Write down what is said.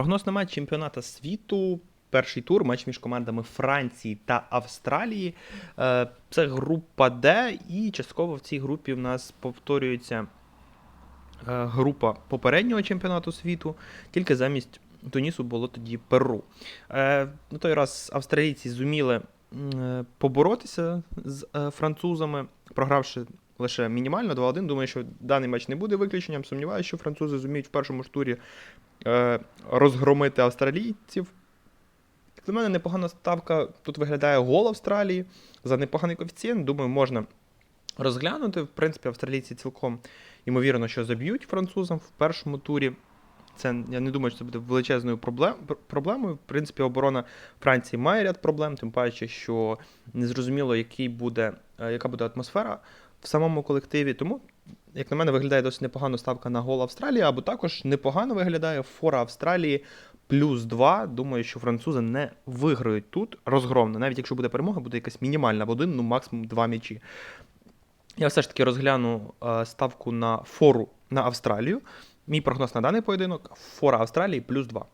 Прогноз на матч чемпіоната світу. Перший тур, матч між командами Франції та Австралії. Е, Це група Д, і частково в цій групі в нас повторюється е, група попереднього чемпіонату світу, тільки замість Тунісу було тоді Перу. Е, На той раз австралійці зуміли поборотися з французами, програвши лише мінімально 2-1. Думаю, що даний матч не буде виключенням. Сумніваюся, що французи зуміють в першому ж турі е, розгромити австралійців. На мене, непогана ставка тут виглядає гол Австралії за непоганий коефіцієнт. Думаю, можна розглянути. В принципі, австралійці цілком ймовірно, що заб'ють французам в першому турі. Це я не думаю, що це буде величезною проблем, проблемою. В принципі, оборона Франції має ряд проблем, тим паче, що незрозуміло, який буде, е, яка буде атмосфера в самому колективі. Тому, як на мене, виглядає досить непогано ставка на гол Австралії, або також непогано виглядає фора Австралії плюс 2. Думаю, що французи не виграють тут розгромно. Навіть якщо буде перемога, буде якась мінімальна в один, ну максимум два м'ячі. Я все ж таки розгляну е, ставку на фору на Австралію. Мій прогноз на даний поєдинок фора Австралії плюс 2.